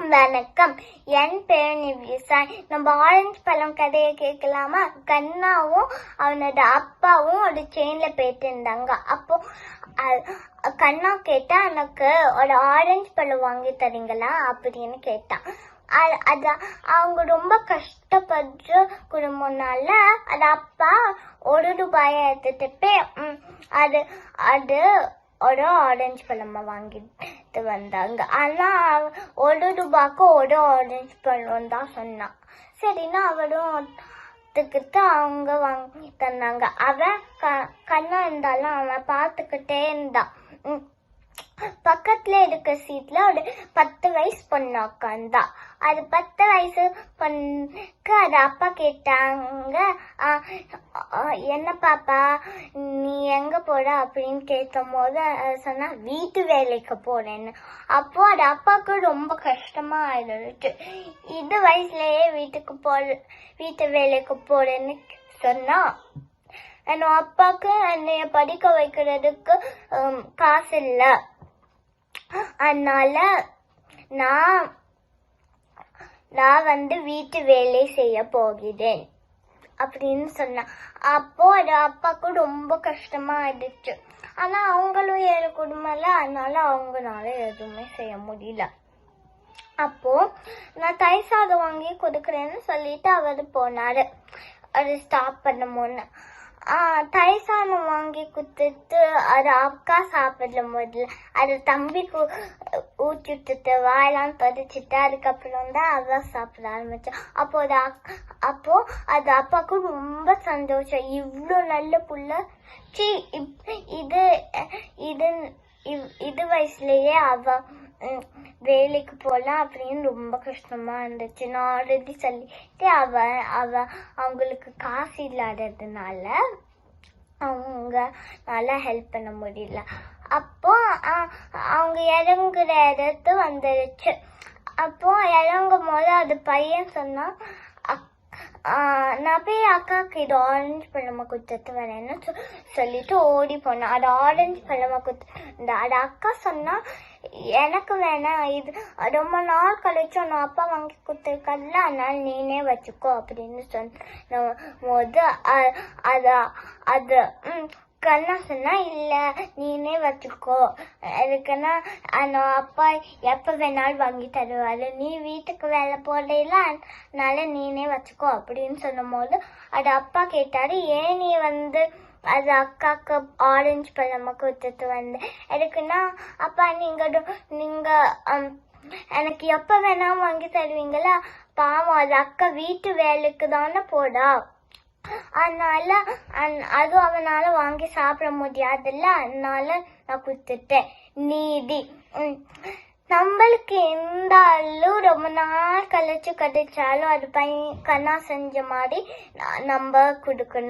வணக்கம். என் பேர் நிவிசாய் நம்ம ஆரஞ்சு பழம் கதையை கேட்கலாமா? கண்ணாவும் அவனோட அப்பாவும் ஒரு செயின்ல போயிட்டு இருந்தாங்க அப்போ கண்ணா கேட்டா எனக்கு ஒரு ஆரஞ்சு பழம் வாங்கி தரீங்களா? அப்படின்னு கேட்டான். அது அத அவங்க ரொம்ப கஷ்டப்படுற குடும்பம்னால அது அப்பா ஒரு ரூபாயை எடுத்துட்டு போய் அது அது ஒரு ஆரஞ்சு பழமா வாங்கிட்டு வந்தாங்க ஆனா ஒரு ரூபாய்க்கு ஒரு ஆரஞ்சு பழம் தான் சொன்னான் சரின்னா அவரும் ஒத்துக்கிட்டு அவங்க வாங்கி தந்தாங்க அவன் க- கண்ணா இருந்தாலும் அவன் பார்த்துக்கிட்டே இருந்தான் பக்கத்தில் பக்கத்துல இருக்க சீட்ல ஒரு பத்து வயசு பொண்ணு உட்காந்தான் அது பத்து வயசு பொண்ணுக்கு அது அப்பா கேட்டாங்க. என்ன பாப்பா நீ எங்க போற? அப்படின்னு கேட்கும் போது சொன்னா வீட்டு வேலைக்கு போறேன்னு. அப்போ அது அப்பாவுக்கு ரொம்ப கஷ்டமா ஆயிடுச்சு. இது வயசுலயே வீட்டுக்கு போற வீட்டு வேலைக்கு போறேன்னு சொன்னா என் அப்பாவுக்கு என்னைய படிக்க வைக்கிறதுக்கு காசு இல்லை. அதனால நான் நான் வந்து வீட்டு வேலை செய்ய போகிறேன். அப்படின்னு சொன்னான் அப்போ அது அப்பாவுக்கு ரொம்ப கஷ்டமா ஆயிடுச்சு. ஆனா அவங்களும் ஏழு குடும்பம்ல அதனால அவங்களால எதுவுமே செய்ய முடியல. அப்போ நான் தயிர் சாதம் வாங்கி கொடுக்குறேன்னு சொல்லிட்டு அவர் போனாரு. அது ஸ்டாப் பண்ணுமோன்னு தலை சாணம் வாங்கி கொடுத்துட்டு அது அக்கா சாப்பிடும் போது அது தம்பிக்கு ஊற்றி விட்டுட்டு வாயெல்லாம் பதிச்சுட்டு அதுக்கப்புறம் தான் அவ சாப்பிட ஆரம்பிச்சான் அப்போ அது அக்- அப்போ அது அப்பாவுக்கு ரொம்ப சந்தோஷம். இவ்வளோ நல்ல புள்ள. சி இப்- இது இது இது வயசுலயே அவ வேலைக்கு போகலாம் அப்படின்னு ரொம்ப கஷ்டமா இருந்துச்சு. நான் ஆல்ரெடி சொல்லிட்டு அவ அவ அவங்களுக்கு காசு இல்லாததுனால அவங்க நல்லா ஹெல்ப் பண்ண முடியல. அப்போ அவங்க இறங்குற இடத்து வந்துருச்சு. அப்போ இறங்கும் போது அது பையன் சொன்னா நான் போய் அக்காவுக்கு இது ஆரஞ்சு பழமா கொடுத்துட்டு வரேன்னு சொல்லிட்டு ஓடி போனேன். அது ஆரஞ்சு பழமா கொடுத்து அது அக்கா சொன்னா எனக்கு வேணாம் இது ரொம்ப நாள் கழிச்சு உன் அப்பா வாங்கி கொடுத்துருக்கல அதனால நீனே வச்சுக்கோ அப்படின்னு சொன்ன போது அது அது கண்ணா சொன்னா இல்ல நீனே வச்சுக்கோ அதுக்குன்னா அந்த அப்பா எப்ப வேணாலும் வாங்கி தருவாரு. நீ வீட்டுக்கு வேலை போடல அதனால நீனே வச்சுக்கோ அப்படின்னு சொல்லும் போது அது அப்பா கேட்டாரு ஏன் நீ வந்து அது அக்காக்கு ஆரஞ்சு பழமா கொடுத்துட்டு வந்து? எதுக்குன்னா அப்பா நீங்க நீங்க எனக்கு எப்ப வேணாலும் வாங்கி தருவீங்களா? பாவம் அது அக்கா வீட்டு வேலைக்கு தானே போடா. அதனால அந்- அவனால வாங்கி சாப்பிட முடியாதுல்ல அதனால நான் கொடுத்துட்டேன். நீதி. நம்மளுக்கு எந்த ஆளும் ரொம்ப நாள் கழிச்சு கிடைச்சாலும் அது பையன் கண்ணா செஞ்ச மாதிரி நம்ம கொடுக்கணும்.